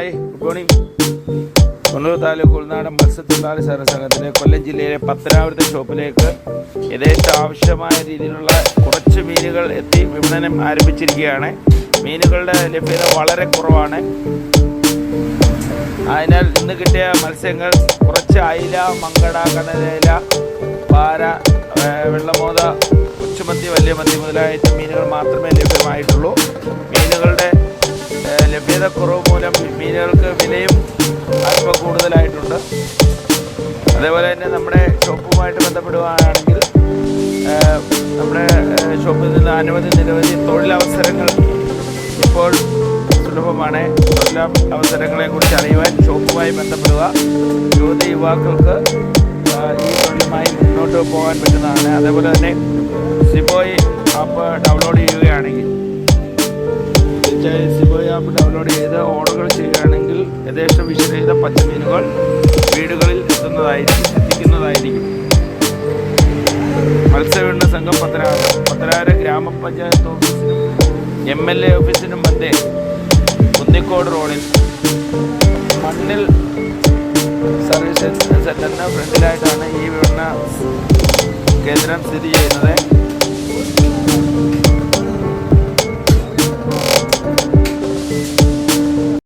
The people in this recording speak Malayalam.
Hi good morning Kollur taluk ഉൾനാടൻ മത്സ്യത്തൊഴിലാളി സഹകരണ സംഘത്തിന് കൊല്ലം ജില്ലയിലെ പത്തനാപുരത്തെ ഷോപ്പിലേക്ക് യഥേഷ്ട ആവശ്യമായ രീതിയിലുള്ള കുറച്ച് മീനുകൾ എത്തി വിപണനം ആരംഭിച്ചിരിക്കുകയാണ്. മീനുകളുടെ ലഭ്യത വളരെ കുറവാണ്. അതിനാൽ ഇന്ന് കിട്ടിയ മത്സ്യങ്ങൾ കുറച്ച് അയില മങ്കട കടലേല പാര വെള്ളമോത കൊച്ചുമത്തി വലിയ മത്തി മുതലായ മീനുകൾ മാത്രമേ ലഭ്യമായിട്ടുള്ളൂ. മീനുകളുടെ ലഭ്യതക്കുറവ് ലഭ്യത കുറവ് അതേപോലെ തന്നെ നമ്മുടെ ഷോപ്പുമായിട്ട് ബന്ധപ്പെടുകയാണെങ്കിൽ നമ്മുടെ ഷോപ്പിൽ നിന്ന് അനവധി നിരവധി തൊഴിലവസരങ്ങൾ ഇപ്പോൾ സുലഭമാണ്. തൊഴിലവസരങ്ങളെക്കുറിച്ച് അറിയുവാൻ ഷോപ്പുമായി ബന്ധപ്പെടുക. യുവതി യുവാക്കൾക്ക് ഈ തൊഴിലുമായി മുന്നോട്ട് പോകാൻ പറ്റുന്നതാണ്. അതേപോലെ തന്നെ സിബോയ് ആപ്പ് ഡൗൺലോഡ് ചെയ്യുകയാണെങ്കിൽ സിബോയ് ആപ്പ് ഡൗൺലോഡ് ചെയ്ത് ഓർഡറുകൾ ചെയ്യുകയാണെങ്കിൽ യഥേഷ്ടം ചെയ്ത പച്ചമീനുകൾ വീടുകളിൽ എത്തുന്നതായിരിക്കും എത്തിക്കുന്നതായിരിക്കും മത്സ്യബന്ധന സംഘം പത്തനാറ് പത്തനാറ് ഗ്രാമപഞ്ചായത്ത് ഓഫീസിനും എം എൽ എ ഓഫീസിനും മധ്യേ കുന്നിക്കോട് റോഡിൽ മണ്ണിൽ സർവീസ് സെന്ററിന് ഫ്രണ്ടിലായിട്ടാണ് ഈ വിപണന കേന്ദ്രം സ്ഥിതി ചെയ്യുന്നത്.